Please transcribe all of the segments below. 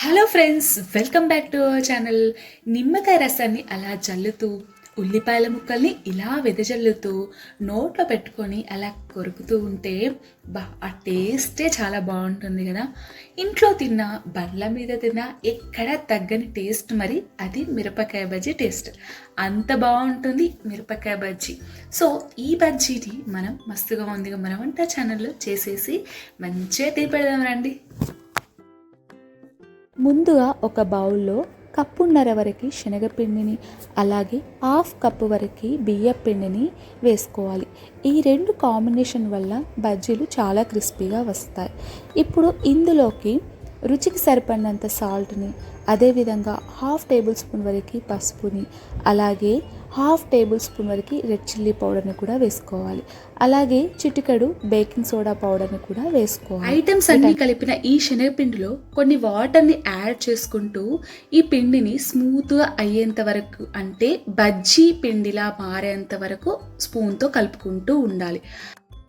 Hello friends welcome back to our channel నిమ్మకాయ రసాన్ని అలా జల్లుతూ ఉల్లిపాయల ముక్కల్ని ఇలా వెదజల్లుతూ నోట్లో పెట్టుకొని అలా కొరుకుతూ ఉంటే బా ఆ టేస్టే చాలా బాగుంటుంది కదా. ఇంట్లో తిన్న బండ్ల మీద తిన్న ఎక్కడ తగ్గని టేస్ట్ మరి అది మిరపకాయ బజ్జీ టేస్ట్. అంత బాగుంటుంది మిరపకాయ బజ్జీ. సో ఈ బజ్జీని మనం మస్తుగా ఉందిగా మన వంట ఛానల్లో చేసేసి మంచిగా టీ పెడదాం రండి. ముందుగా ఒక బౌల్లో కప్పున్నర వరకు శనగపిండిని అలాగే హాఫ్ కప్పు వరకు బియ్య పిండిని వేసుకోవాలి. ఈ రెండు కాంబినేషన్ వల్ల బజ్జీలు చాలా క్రిస్పీగా వస్తాయి. ఇప్పుడు ఇందులోకి రుచికి సరిపడినంత సాల్ట్ని అదేవిధంగా హాఫ్ టేబుల్ స్పూన్ వరకు పసుపుని అలాగే హాఫ్ టేబుల్ స్పూన్ వరకు రెడ్ చిల్లీ పౌడర్ని కూడా వేసుకోవాలి. అలాగే చిటికెడు బేకింగ్ సోడా పౌడర్ని కూడా వేసుకోవాలి. ఐటమ్స్ అన్ని కలిపిన ఈ శనగపిండిలో కొన్ని వాటర్ని యాడ్ చేసుకుంటూ ఈ పిండిని స్మూత్గా అయ్యేంత వరకు అంటే బజ్జీ పిండిలా మారేంత వరకు స్పూన్తో కలుపుకుంటూ ఉండాలి.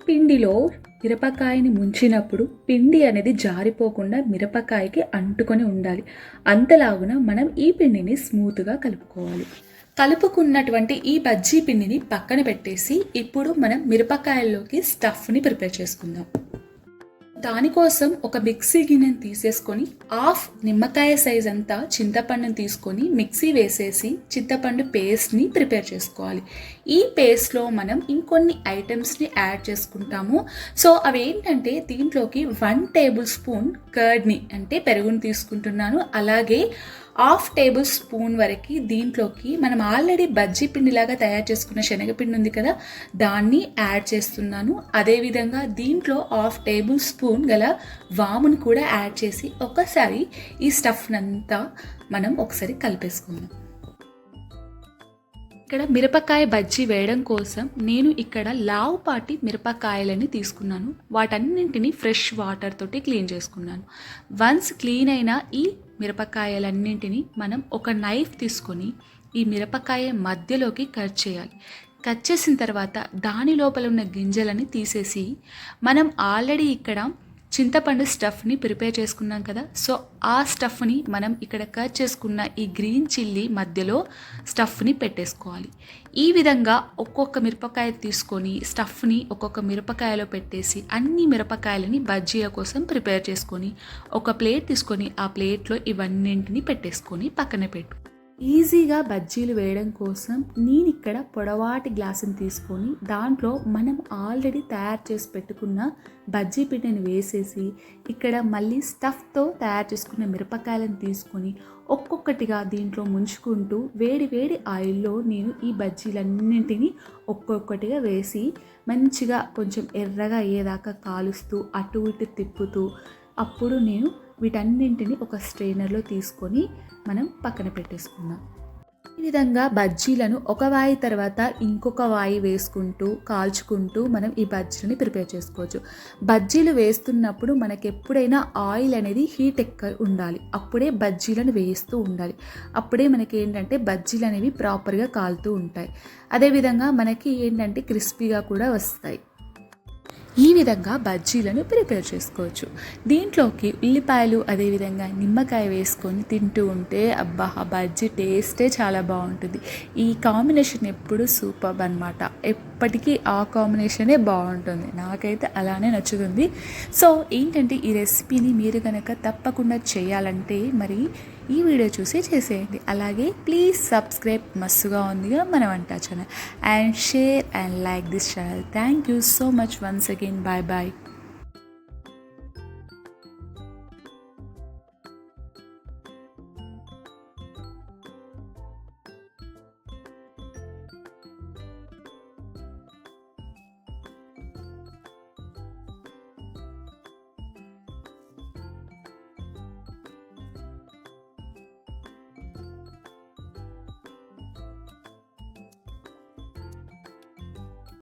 పిండిలో మిరపకాయని ముంచినప్పుడు పిండి అనేది జారిపోకుండా మిరపకాయకి అంటుకొని ఉండాలి. అంతలాగున మనం ఈ పిండిని స్మూత్గా కలుపుకోవాలి. కలుపుకున్నటువంటి ఈ బజ్జీ పిండిని పక్కన పెట్టేసి ఇప్పుడు మనం మిరపకాయల్లోకి స్టఫ్ని ప్రిపేర్ చేసుకుందాం. దానికోసం ఒక మిక్సీ గిన్నెను తీసేసుకొని హాఫ్ నిమ్మకాయ సైజ్ అంతా చింతపండుని తీసుకొని మిక్సీ వేసేసి చింతపండు పేస్ట్ని ప్రిపేర్ చేసుకోవాలి. ఈ పేస్ట్లో మనం ఇంకొన్ని ఐటమ్స్ని యాడ్ చేసుకుంటాము. సో అవి ఏంటంటే దీంట్లోకి వన్ టేబుల్ స్పూన్ కర్డ్ని అంటే పెరుగుని తీసుకుంటున్నాను. అలాగే హాఫ్ టేబుల్ స్పూన్ వరకు దీంట్లోకి మనం ఆల్రెడీ బజ్జీ పిండిలాగా తయారు చేసుకున్న శనగపిండి ఉంది కదా దాన్ని యాడ్ చేస్తున్నాను. అదేవిధంగా దీంట్లో హాఫ్ టేబుల్ స్పూన్ గల వాముని కూడా యాడ్ చేసి ఒకసారి ఈ స్టఫ్నంతా మనం ఒకసారి కలిపేసుకుందాం. ఇక్కడ మిరపకాయ బజ్జీ వేయడం కోసం నేను ఇక్కడ లావుపాటి మిరపకాయలని తీసుకున్నాను. వాటన్నింటిని ఫ్రెష్ వాటర్ తోటి క్లీన్ చేసుకున్నాను. వన్స్ క్లీన్ అయిన ఈ మిరపకాయలన్నింటినీ మనం ఒక నైఫ్ తీసుకొని ఈ మిరపకాయ మధ్యలోకి కట్ చేయాలి. కట్ చేసిన తర్వాత దాని లోపల ఉన్న గింజలని తీసేసి మనం ఆల్రెడీ ఇక్కడ చింతపండు స్టఫ్ని ప్రిపేర్ చేసుకున్నాం కదా. సో ఆ స్టఫ్ని మనం ఇక్కడ కట్ చేసుకున్న ఈ గ్రీన్ చిల్లీ మధ్యలో స్టఫ్ని పెట్టేసుకోవాలి. ఈ విధంగా ఒక్కొక్క మిరపకాయ తీసుకొని స్టఫ్ని ఒక్కొక్క మిరపకాయలో పెట్టేసి అన్ని మిరపకాయలని బజ్జీల కోసం ప్రిపేర్ చేసుకొని ఒక ప్లేట్ తీసుకొని ఆ ప్లేట్లో ఇవన్నింటిని పెట్టేసుకొని పక్కన పెట్టు. ఈజీగా బజ్జీలు వేయడం కోసం నేను ఇక్కడ పొడవాటి గ్లాసుని తీసుకొని దాంట్లో మనం ఆల్రెడీ తయారు చేసి పెట్టుకున్న బజ్జీ పిండిని వేసేసి ఇక్కడ మళ్ళీ స్టఫ్తో తయారు చేసుకున్న మిరపకాయలను తీసుకొని ఒక్కొక్కటిగా దీంట్లో ముంచుకుంటూ వేడి వేడి ఆయిల్లో నేను ఈ బజ్జీలన్నింటినీ ఒక్కొక్కటిగా వేసి మంచిగా కొంచెం ఎర్రగా అయ్యేదాకా కాలుస్తూ అటు ఇటు తిప్పుతూ అప్పుడు నేను వీటన్నింటిని ఒక స్ట్రైనర్లో తీసుకొని మనం పక్కన పెట్టేసుకుందాం. ఈ విధంగా బజ్జీలను ఒక వాయి తర్వాత ఇంకొక వాయి వేసుకుంటూ కాల్చుకుంటూ మనం ఈ బజ్జీలని ప్రిపేర్ చేసుకోవచ్చు. బజ్జీలు వేస్తున్నప్పుడు మనకి ఎప్పుడైనా ఆయిల్ అనేది హీట్ ఎక్క ఉండాలి. అప్పుడే బజ్జీలను వేస్తూ ఉండాలి. అప్పుడే మనకి ఏంటంటే బజ్జీలు అనేవి ప్రాపర్గా కాలుతూ ఉంటాయి. అదేవిధంగా మనకి ఏంటంటే క్రిస్పీగా కూడా వస్తాయి. ఈ విధంగా బజ్జీలను ప్రిపేర్ చేసుకోవచ్చు. దీంట్లోకి ఉల్లిపాయలు అదేవిధంగా నిమ్మకాయ వేసుకొని తింటూ ఉంటే అబ్బా ఆ బజ్జీ టేస్టే చాలా బాగుంటుంది. ఈ కాంబినేషన్ ఎప్పుడు సూపర్ అనమాట ఎప్పటికీ ఆ కాంబినేషనే బాగుంటుంది. నాకైతే అలానే నచ్చుతుంది. సో ఏంటంటే ఈ రెసిపీని మీరు కనుక తప్పకుండా చేయాలంటే మరి ఈ వీడియో చూసి చేసేయండి. అలాగే ప్లీజ్ సబ్స్క్రైబ్ మస్తుగా ఉందిగా మన వంట channel and share and like this channel thank you so much once again bye bye